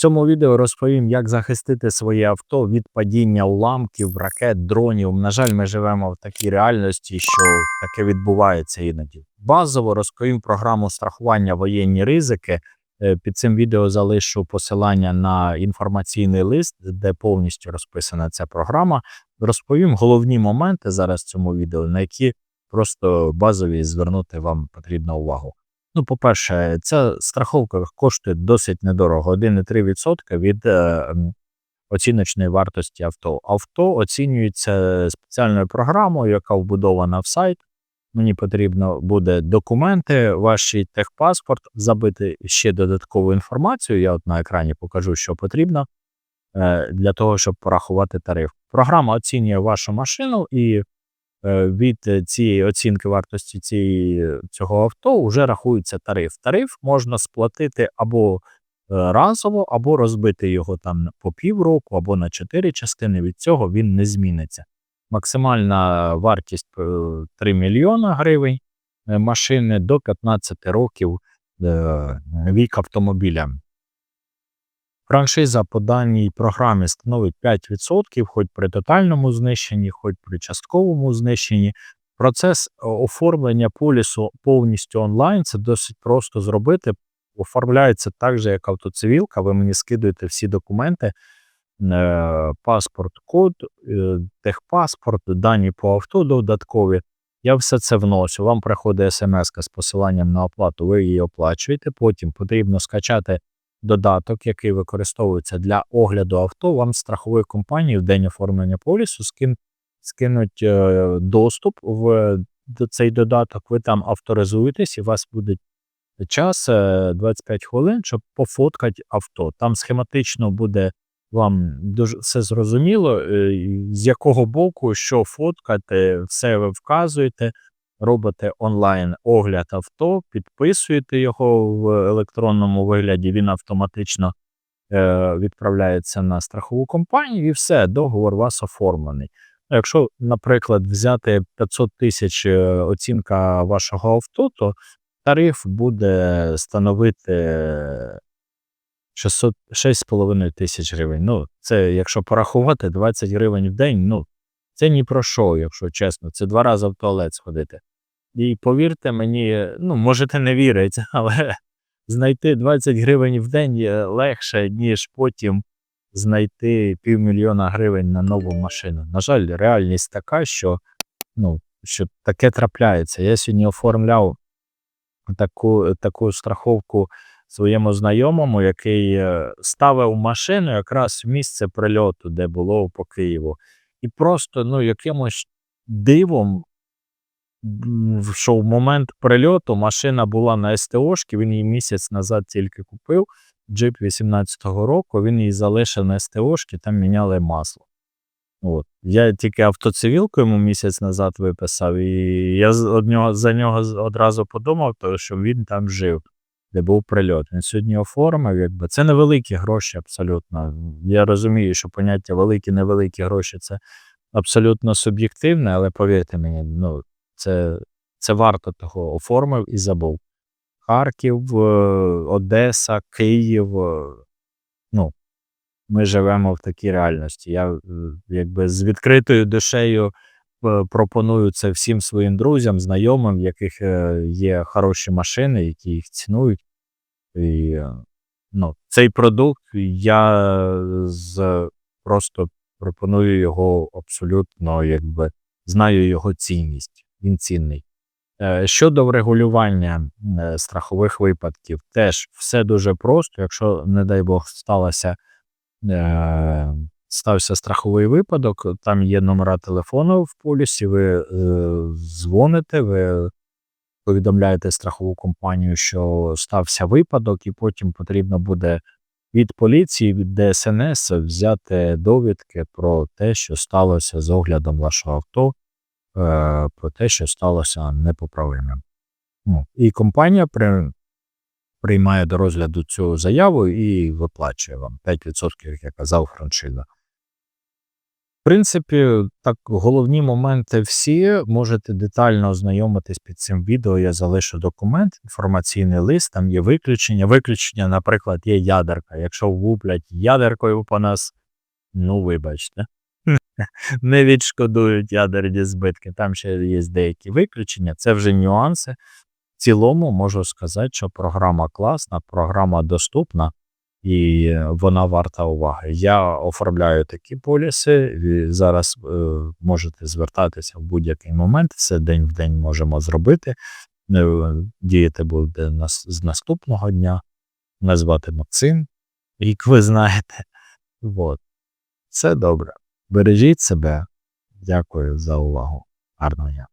цьому відео розповім, як захистити своє авто від падіння уламків, ракет, дронів. На жаль, ми живемо в такій реальності, що таке відбувається іноді. Базово розповім програму страхування воєнні ризики. Е, Під цим відео залишу посилання на інформаційний лист, де повністю розписана ця програма. Розповім головні моменти зараз в цьому відео, на які просто базові звернути вам потрібно увагу. Ну, по-перше, ця страховка коштує досить недорого 1,3% від е, оціночної вартості авто. Авто оцінюється спеціальною програмою, яка вбудована в сайт. Мені потрібно буде документи, ваш техпаспорт, забити ще додаткову інформацію. Я от на екрані покажу, що потрібно е, для того, щоб порахувати тариф. Програма оцінює вашу машину і від е, цієї оцінки вартості цієї, цього авто вже рахується тариф. Тариф можна сплатити або е, разово, або розбити його там по півроку, або на чотири частини. Від цього він не зміниться. Максимальна вартість е, 3 мільйона гривень е, машини до 15 років е, вік автомобіля. Франшиза по даній програмі становить 5%, хоч при тотальному знищенні, хоч при частковому знищенні. Процес е, оформлення полісу повністю онлайн. Це досить просто зробити. Оформляється так же, як автоцивілка. Ви мені скидуєте всі документи, е, паспорт, код, е, техпаспорт, дані по авто додаткові. Я все це вносю. Вам приходить смс з посиланням на оплату, ви її оплачуєте. Потім потрібно скачати додаток, який використовується для огляду авто. Вам страхової компанії в день оформлення полісу скин, скинуть е, доступ в цей додаток. Ви там авторизуєтесь, і у вас буде час е, 25 хвилин, щоб пофоткати авто. Там схематично буде вам дуже все зрозуміло, е, з якого боку що фоткати, все ви вказуєте, робите онлайн огляд авто, підписуєте його в електронному вигляді, він автоматично е, відправляється на страхову компанію, і все, договор у вас оформлений. Ну, Якщо, наприклад, взяти 500 тисяч е, оцінка вашого авто, то тариф буде становити 600, 6,5 тисяч гривень. Ну, це якщо порахувати 20 гривень в день, ну це ні про що, якщо чесно. Це два рази в туалет сходити. І повірте мені, ну, можете не вірити, але знайти 20 гривень в день легше, ніж потім знайти півмільйона гривень на нову машину. На жаль, реальність така, що, ну, що таке трапляється. Я сьогодні оформляв таку, таку страховку своєму знайомому, який е, ставив машину якраз в місце прильоту, де було по Києву. І просто ну, якимось дивом, що в момент прильоту машина була на СТОшці, він її місяць назад тільки купив. Джип 18-го року, він її залишив на СТОшці, там міняли масло. От. Я тільки автоцивілку йому місяць назад виписав, і я за нього одразу подумав, що він там жив, де був прильот. Він сьогодні оформив, якби це невеликі гроші абсолютно. Я розумію, що поняття великі, невеликі гроші це абсолютно суб'єктивне, але повірте мені, ну, це, це варто того. Оформив і забув. Харків, е, Одеса, Київ. е, Ну, ми живемо в такій реальності. Я е, якби з відкритою душею пропоную це всім своїм друзям, знайомим, в яких є хороші машини, які їх цінують. І, ну, цей продукт я з просто пропоную його абсолютно, якби знаю його цінність. Він цінний. Е, Щодо врегулювання е, страхових випадків, теж все дуже просто. Якщо, не дай Бог, сталося, е, стався страховий випадок, там є номера телефону в полісі, ви дзвоните, ви повідомляєте страхову компанію, що стався випадок, і потім потрібно буде від поліції, від ДСНС взяти довідки про те, що сталося з оглядом вашого авто, е, про те, що сталося непоправимим. Ну, і компанія при, приймає до розгляду цю заяву і виплачує вам 5%, як я казав, франшиза. В принципі, так, головні моменти всі. Можете детально ознайомитись під цим відео. Я залишу документ, інформаційний лист, там є виключення. Виключення, наприклад, є ядерка. Якщо влуплять ядеркою по нас, ну вибачте. Не відшкодують ядерні збитки. Там ще є деякі виключення, це вже нюанси. В цілому можу сказати, що програма класна, програма доступна і вона варта уваги. Я оформляю такі поліси. Зараз е, можете звертатися в будь-який момент. Все день в день можемо зробити. Е, Діяти буде з наступного дня. Мене звати Максим, як ви знаєте. Вот. Все добре. Бережіть себе. Дякую за увагу. Гарного дня.